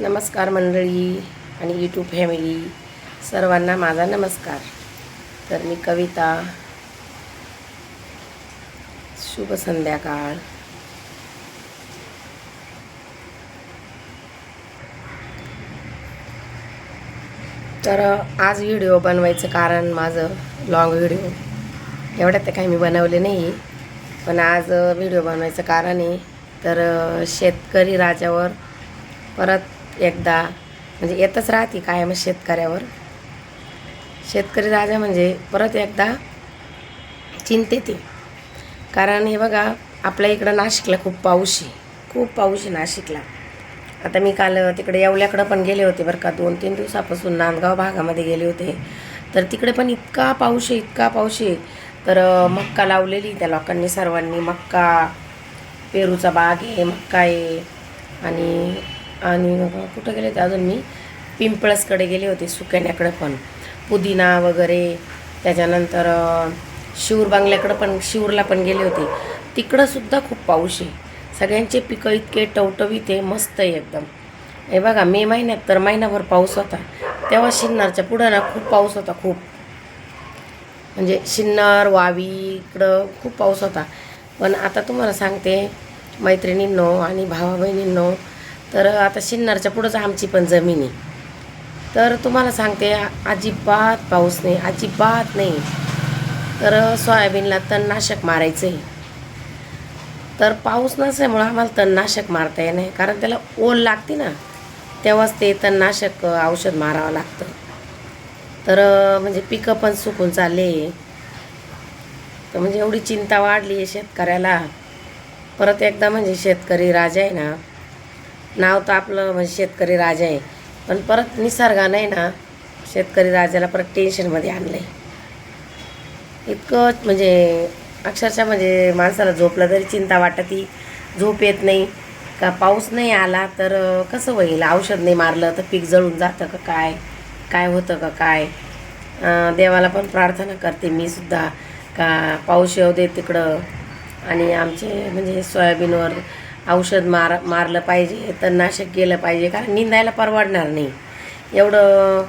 नमस्कार मंडळी आणि यूट्यूब फॅमिली सर्वांना माझा नमस्कार. तर मी कविता शुभ संध्याकाळ. तर आज व्हिडिओ बनवायचं कारण माझं लाँग व्हिडिओ एवढ्यात तर काही मी बनवले नाही पण आज uh, व्हिडिओ बनवायचं कारण आहे. तर uh, शेतकरी राजावर परत एकदा म्हणजे येतच राहते कायम शेतकऱ्यावर. शेतकरी राजा म्हणजे परत एकदा चिंतेत आहे. कारण हे बघा आपल्या इकडं नाशिकला खूप पाऊस आहे. खूप पाऊस आहे नाशिकला. आता मी काल तिकडे येवल्याकडं पण गेले होते बरं का दोन तीन दिवसापासून नांदगाव भागामध्ये गेले होते. तर तिकडे पण इतका पाऊस आहे इतका पाऊस आहे. तर मक्का लावलेली त्या लोकांनी सर्वांनी. मक्का पेरूचा बाग आहे मक्का आहे. आणि आणि कुठं गेले होते अजून मी? पिंपळसकडे गेले होते सुकण्याकडे पण. पुदिना वगैरे त्याच्यानंतर अं, शिवर बांगल्याकडं पण शिवरला पण गेले होते. तिकडंसुद्धा खूप पाऊस आहे. सगळ्यांचे पिकं इतके टवटवीत आहे मस्त आहे एकदम. हे बघा मे महिन्यात तर महिनाभर पाऊस होता. तेव्हा शिन्नरच्या पुढं ना खूप पाऊस होता खूप. म्हणजे शिन्नर वावी इकडं खूप पाऊस होता. पण आता तुम्हाला सांगते मैत्रिणींनो आणि भावा बहिणींनो तर आता शिन्नरच्या पुढंच आमची पण जमीन आहे. तर तुम्हाला सांगते अजिबात पाऊस नाही अजिबात नाही. तर सोयाबीनला तणनाशक मारायचं आहे तर पाऊस नसल्यामुळं आम्हाला तणनाशक मारता येणार कारण त्याला ओल लागते ना तेव्हाच ते तणनाशक औषध मारावं लागतं. तर म्हणजे पिकं पण सुकून चालले. तर म्हणजे एवढी चिंता वाढली आहे शेतकऱ्याला. परत एकदा म्हणजे शेतकरी राजा आहे ना नाव तर आपलं म्हणजे शेतकरी राजा आहे. पण परत निसर्गानं आहे ना शेतकरी राजाला परत टेन्शनमध्ये आणलं आहे इतकंच म्हणजे अक्षरशः म्हणजे माणसाला झोपलं तरी चिंता वाटती झोप येत नाही. का पाऊस नाही आला तर कसं होईल? औषध नाही मारलं तर पीक जळून जातं का काय? काय होतं का काय? देवाला पण प्रार्थना करते मी सुद्धा. का पाऊस येऊ दे तिकडं. आणि आमचे म्हणजे सोयाबीनवर औषध मार मारलं पाहिजे तणनाशक केलं पाहिजे कारण निंदायला परवडणार नाही. एवढं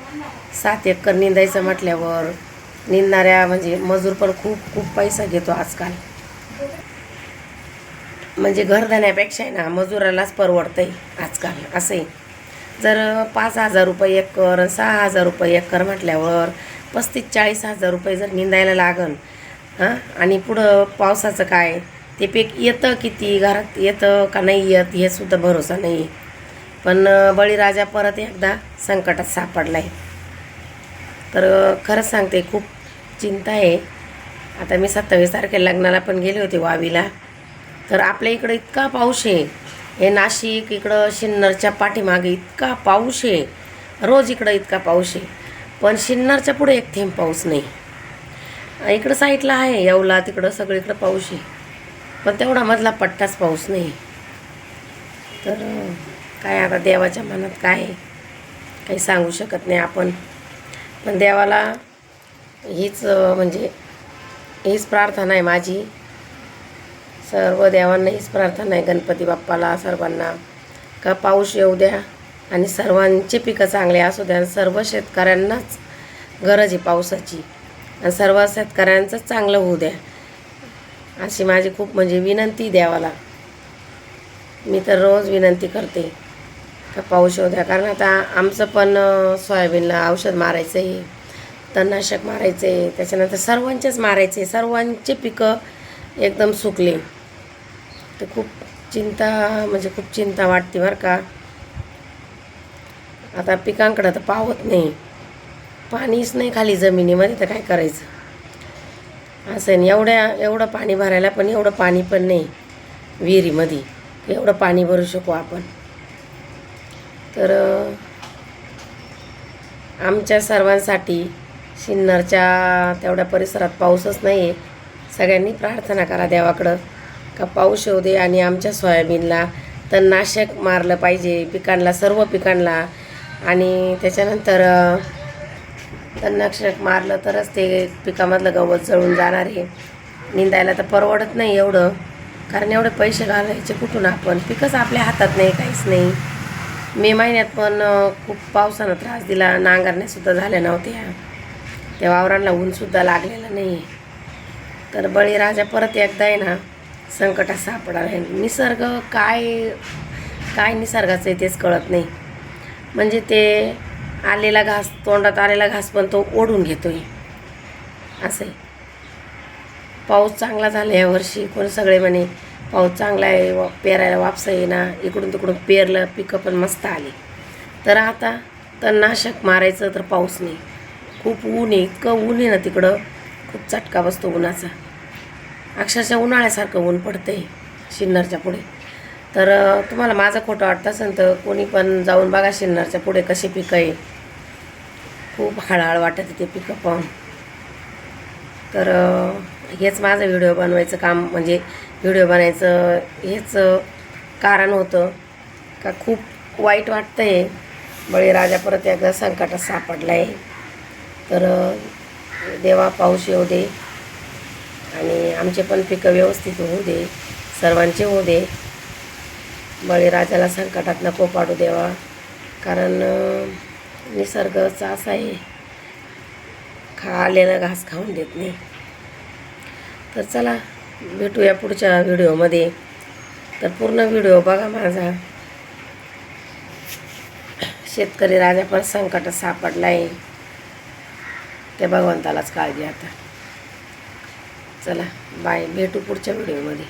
सात एकर निंदायचं म्हटल्यावर निंदणाऱ्या म्हणजे मजूर पण खूप खूप पैसा घेतो आजकाल. म्हणजे घरधण्यापेक्षा आहे ना मजुरालाच परवडतंय आजकाल असंही जर पाच हजार रुपये एकर सहा हजार रुपये एकर म्हटल्यावर पस्तीस चाळीस हजार रुपये जर निंदायला लागन हां? आणि पुढं पावसाचं काय? ते पीक येतं किती घरात येतं का नाही येत हे सुद्धा भरोसा नाही. आहे पण बळीराजा परत एकदा संकटात सापडला आहे. तर खरंच सांगते खूप चिंता आहे. आता मी सत्तावीस तारखेला लग्नाला पण गेले होते वावीला. तर आपल्या इकडं इतका पाऊस आहे. हे नाशिक इकडं शिन्नरच्या पाठीमागे इतका पाऊस आहे. रोज इकडं इतका पाऊस आहे. पण शिन्नरच्या पुढे एक थेंब पाऊस नाही. इकडं साईडला आहे येवला तिकडं सगळीकडं पाऊस आहे. पण तेवढा मधला पट्टाच पाऊस नाही. तर काय आता देवाच्या मनात काय आहे? काही सांगू शकत नाही आपण. पण देवाला हीच म्हणजे हीच प्रार्थना आहे माझी. सर्व देवांना हीच प्रार्थना आहे गणपती बाप्पाला सर्वांना. का पाऊस येऊ द्या आणि सर्वांचे पिकं चांगले असू द्या आणि सर्व शेतकऱ्यांनाच गरज आहे पावसाची. आणि सर्व शेतकऱ्यांचंच चांगलं होऊ द्या. अशी माझी खूप म्हणजे विनंती द्यावाला. मी तर रोज विनंती करते. का पाऊस द्या. कारण आता आमचं पण सोयाबीनला औषध मारायचं आहे तणनाशक मारायचं आहे त्याच्यानंतर सर्वांचेच मारायचे सर्वांचे पिकं एकदम सुकले. तर खूप चिंता म्हणजे खूप चिंता वाटते बरं का. आता पिकांकडं तर पावत नाही. पाणीच नाही खाली जमिनीमध्ये तर काय करायचं? असं नाही एवढ्या एवढं पाणी भरायला पण एवढं पाणी पण नाही विहिरीमध्ये. एवढं पाणी भरू शकू आपण. तर आमच्या सर्वांसाठी सिन्नरच्या तेवढ्या परिसरात पाऊसच नाही आहे सगळ्यांनी प्रार्थना करा देवाकडं का पाऊस येऊ दे आणि आमच्या सोयाबीनला तणनाशक मारलं पाहिजे पिकांना सर्व पिकांना. आणि त्याच्यानंतर अं, मारलं तरच ते पिकामधलं गवत जळून जाणार आहे. निंदायला तर परवडत नाही एवढं. कारण एवढे पैसे घालायचे कुठून आपण? पिकच आपल्या हातात नाही काहीच नाही. मे महिन्यात पण खूप पावसानं त्रास दिला. नांगरण्यासुद्धा झाल्या नव्हत्या. त्या वावरांना ऊनसुद्धा लागलेलं नाही. तर बळीराजा परत एकदा आहे ना संकटात सापडणार आहे. निसर्ग काय काय निसर्गाचं आहे तेच कळत नाही. म्हणजे ते आलेला घास तोंडात आलेला घास पण तो ओढून घेतो आहे असं आहे पाऊस चांगला झाला यावर्षी कोण सगळे म्हणे पाऊस चांगला आहे वा पेरायला वापसा येईना. इकडून तिकडून पेरलं पिकं पण मस्त आली. तर आता तणनाशक मारायचं तर पाऊस नाही. खूप ऊन आहे इतकं ऊन आहे ना तिकडं. खूप चटका बसतो उन्हाचा. अक्षरशः उन्हाळ्यासारखं ऊन पडतंय शिन्नरच्या पुढे. तर तुम्हाला माझं खोटं वाटतं असेल तर कोणी पण जाऊन बघा शिन्नरच्या पुढे कशी पिकं आहे. खूप हळहळ वाटत ते पिकं पाहून. तर हेच माझं व्हिडिओ बनवायचं काम म्हणजे व्हिडिओ बनायचं हेच कारण होतं. का खूप वाईट वाटतं आहे बळीराजा परत एकदा संकटात सापडला आहे तर देवा पाऊस येऊ दे. आणि आमचे पण पिकं व्यवस्थित होऊ दे. सर्वांचे होऊ दे. बळीराजाला संकटात नको पाडू देवा. कारण निसर्गच असा आहे. खालेला घास खाऊन देत नाही. तर चला भेटूया पुढच्या व्हिडिओमध्ये. तर पूर्ण व्हिडिओ बघा माझा. शेतकरी राजा पण संकटात सापडला आहे त्या भगवंतालाच काळजी आता. चला बाय. भेटू पुढच्या व्हिडिओमध्ये.